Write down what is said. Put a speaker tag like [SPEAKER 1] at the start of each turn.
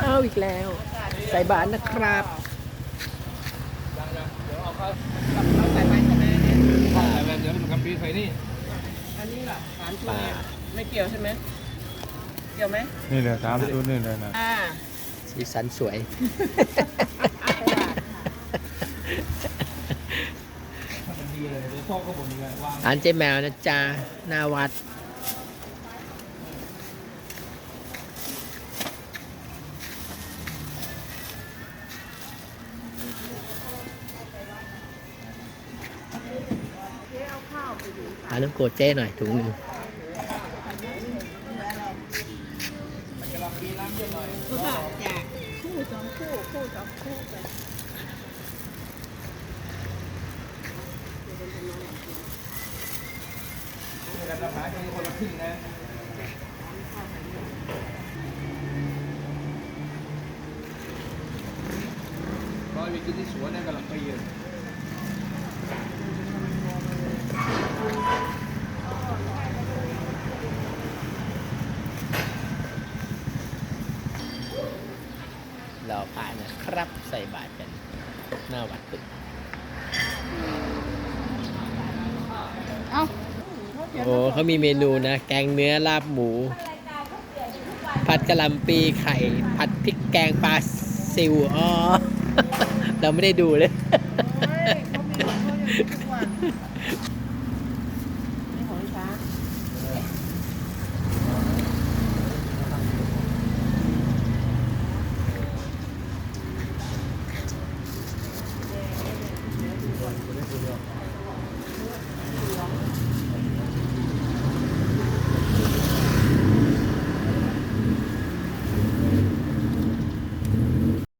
[SPEAKER 1] เช้าอีกแล้ว ใส่บาตรนะครับ
[SPEAKER 2] ยังยังเดี๋ยวเอาเข้า
[SPEAKER 3] เราใส่ไปใช่ไหมเนี่ย
[SPEAKER 2] เข้าใส่ไปเดี๋ยวมันคำปีใส่นี่
[SPEAKER 3] อันนี้ล่ะสามชุดเนี่ยไม่เกี่ยวใช่ไหมเกี่ยวไหม
[SPEAKER 4] นี่เลยสามชุดนี่เลยนะ
[SPEAKER 3] อ่า
[SPEAKER 1] สีสันสวย
[SPEAKER 2] มันดีเลยเดี๋ยวพ่อก็บ่นอีกแล้ววาง
[SPEAKER 1] ร้านเจ๊แมวนะจ๊ะหน้าวัด หาน้ำโกเจ้หน่อยถุงหนึ่ง
[SPEAKER 3] คู่ค่ะจากคู่สองคู่คู่สองคู่ไป
[SPEAKER 2] กันราคาแค่นี้คนละครึ่งนะร้อยไปกินที่สวนเนี่ยกำลังไปเยือน
[SPEAKER 1] รอผ่านนะครับ ใส่บาตรกัน หน้าวัดตึก
[SPEAKER 3] เอ้า
[SPEAKER 1] โอ้เขามีเมนูนะ แกงเนื้อลาบหมู ผัดกะหล่ำปีไข่ ผัดพริกแกงปลาซิวอ๋อ เราไม่ได้ดูเลย
[SPEAKER 3] เฮ้ย